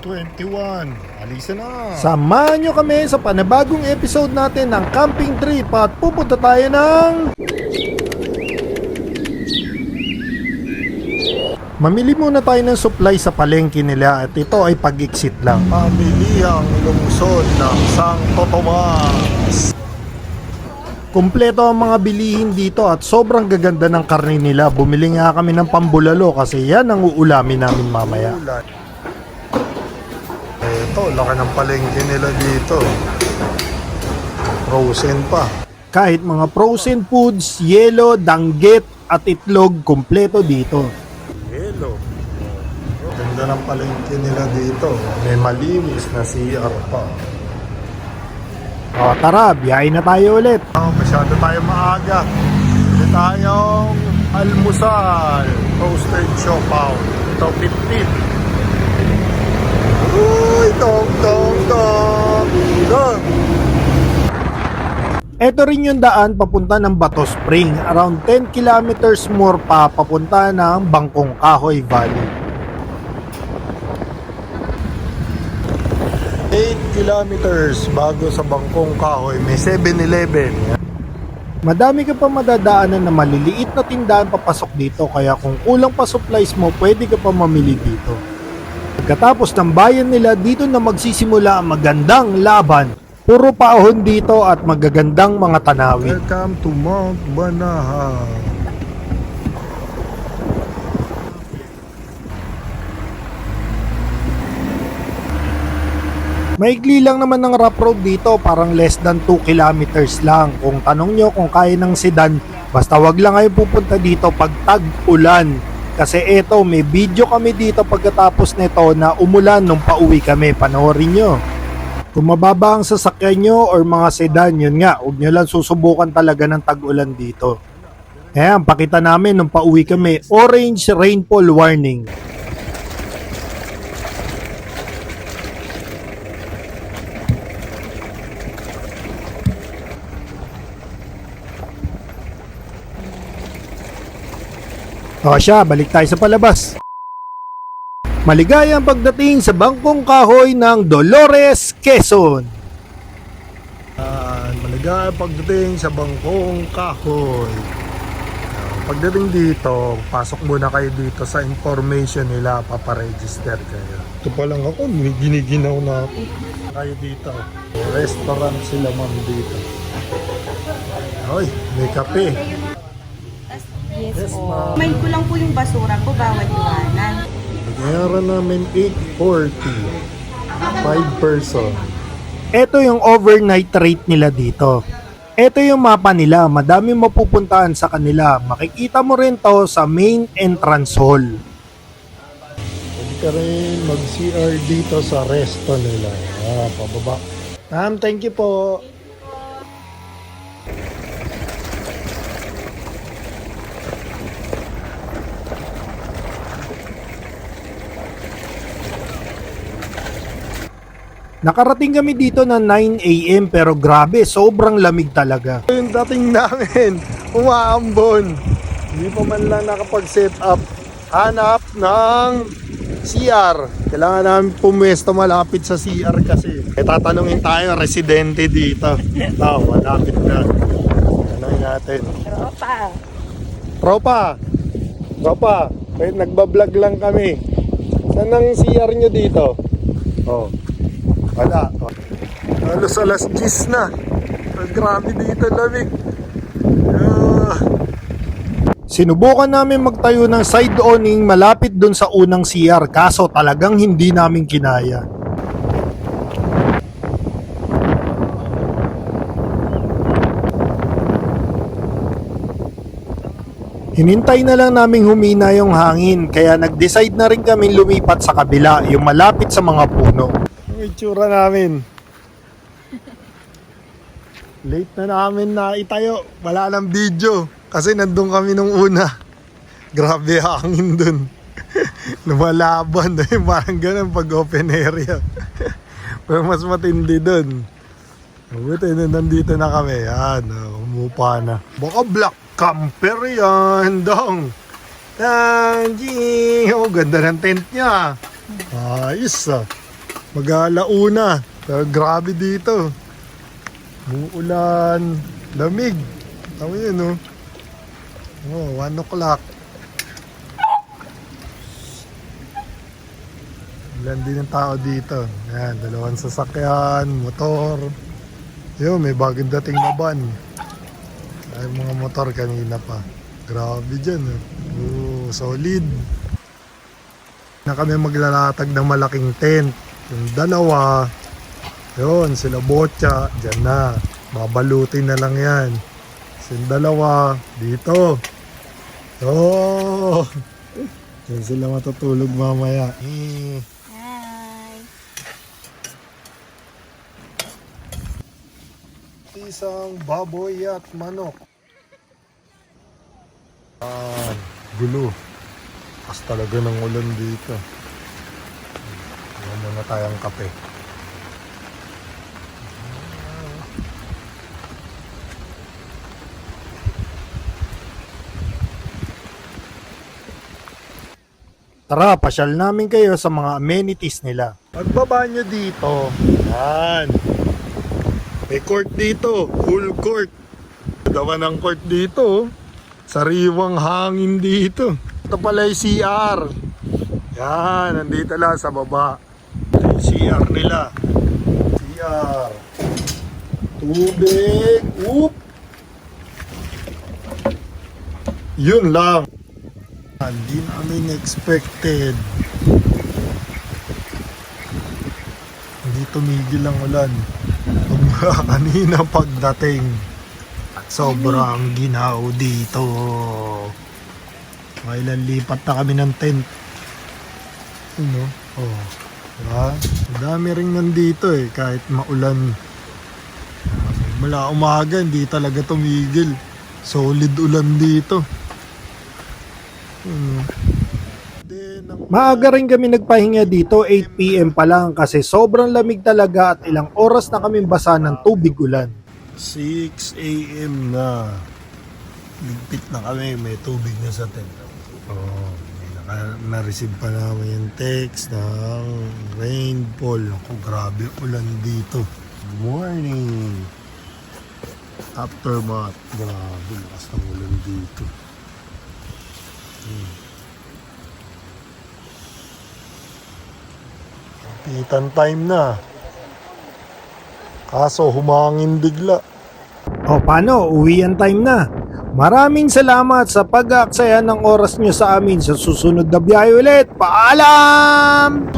2021. Alisa na. Samahan nyo kami sa panabagong episode natin ng camping trip at pupunta tayo ng... Mamili muna tayo ng supply sa palengke nila at ito ay pag-exit lang. Pamilihang lungsod ng Sang Totomas. Kumpleto ang mga bilihin dito at sobrang gaganda ng karne nila. Bumili nga kami ng pambulalo kasi yan ang uulamin namin mamaya. Ulan. Ito, laki ng palengke nila dito. Frozen pa. Kahit mga frozen foods, yelo, danggit at itlog, kumpleto dito. Hello. Ganda ng palengke nila dito. May malinis na CR pa. O tara, biyahe na tayo ulit. Oh, masyado tayo maaga. Hindi tayong almusal. Toasted siopaw. Ito, 15. Uy, dong, dong, dong. Dong. Ito rin yung daan papunta ng Bato Spring. Around 10 kilometers more pa papunta ng Bangkong Kahoy Valley. 8 kilometers bago sa Bangkong Kahoy. May 7-Eleven. Madami ka pa madadaanan na maliliit na tindahan papasok dito kaya kung kulang pa supplies mo, pwede ka pa mamili dito. Pagkatapos ng bayan nila, dito na magsisimula ang magandang laban. Puro paahon dito at magagandang mga tanawin. Welcome to Mount Banahaw. Maikli lang naman ng rough road dito, parang less than 2 kilometers lang. Kung tanong nyo kung kaya ng sedan, basta wag lang kayo pupunta dito pag tag-ulan. Kasi eto, may video kami dito pagkatapos nito na umulan nung pauwi kami. Panoorin nyo. Kung mababa ang sasakyan nyo or mga sedan, yun nga, huwag nyo lang susubukan talaga ng tag-ulan dito. Ayan, pakita namin nung pauwi kami, orange rainfall warning. O siya, balik tayo sa palabas. Maligayang pagdating sa Bangkong Kahoy ng Dolores, Quezon. Yan, maligaya pagdating sa Bangkong Kahoy. Ah, Pagdating dito, pasok muna kayo dito sa information nila, paparegister kayo. Ito pa lang ako, giniginaw na ako. Kayo dito. Restaurant sila ma'am dito. Hoy, may kape. Yes, Yes, po. ma'am. Mind ko lang po yung basura ko, bawat iwanan. Bayaran namin 840. 5 person. Ito yung overnight rate nila dito. Ito yung mapa nila, madami mapupuntahan sa kanila. Makikita mo rin to sa main entrance hall. Pwede ka rin mag-CR dito sa resto nila. Ah, pababa. Ma'am, thank you po. Nakarating kami dito na 9am pero grabe, sobrang lamig talaga. Yung dating namin, umaambon. Hindi pa man lang nakapag-set up. Hanap ng CR. Kailangan namin pumwesto malapit sa CR kasi. Eh, tatanungin tayo, residente dito. Ito, malapit na. Tanungin natin. Tropa. Tropa! Tropa! Kahit nagbablog lang kami. Saan ang CR nyo dito? Oh. Wala. Halos alas 10 na. Grabe dito lamig. Ah. Sinubukan namin magtayo ng side awning malapit dun sa unang CR kaso talagang hindi namin kinaya. Hinintay na lang naming humina yung hangin kaya nag-decide na rin kami lumipat sa kabila yung malapit sa mga puno. Ang itsura namin. Late na namin na itayo. Wala nang video. Kasi nandun kami nung una. Grabe hangin dun. Lumalaban. Parang ganun pag open area. Pero mas matindi dun. Buti na nandito na kami. Yan, umupa na. Baka black camper yan, dong. Gee. Oh, ganda ng tent niya. Ayos ah. Mag-alauna. Pero grabe dito. Muulan. Lamig. Tama yun, no? Oh, 1 o'clock. Ilan din ang tao dito. Yan, dalawang sasakyan, motor. Yun, may bagong dating na van. Ay, mga motor kanina pa. Grabe dyan. Oh, solid. Na kami maglalatag ng malaking tent. Yung dalawa, yun, sila botcha, dyan na. Babalutin na lang yan. Yung dalawa, dito. Oh! Yan sila matutulog mamaya. Eh, Hi. isang baboy at manok. Ah, gulo. Pas talaga ng ulan dito. Iwan muna tayong kape. Tara, pasyal namin kayo sa mga amenities nila. Pagbaba nyo dito, yan. May court dito, full court. Dawa ng court dito, sariwang hangin dito. Ito pala yung CR. Yan, nandito lang sa baba. CR nila. CR. Tubig. Oop. Yun lang. Hindi namin expected. Hindi tumigil ang ulan. Hanggang kanina pagdating. At sobrang ginaw dito. Kailan lipat na kami ng tent. Ano? Oh. Diba? Ang dami rin nandito eh. Kahit maulan. Mula umaga, hindi talaga tumigil. Solid ulan dito. Ang Maaga rin kami nagpahinga dito, 8pm pa lang kasi sobrang lamig talaga at ilang oras na kami basa ng tubig ulan. 6 a.m. na. Ligpit na kami, may tubig na sa tent. Oh, na-receive pa namin yung text ng rainfall. Ako, grabe ulan dito. Good morning. Aftermath. Grabe, lakas ng ulan dito. Hmm. Pitan time na. Kaso humangin bigla. O paano, uwian time na. Maraming salamat sa pag-aaksaya ng oras nyo sa amin sa susunod na biyahe ulit. Paalam!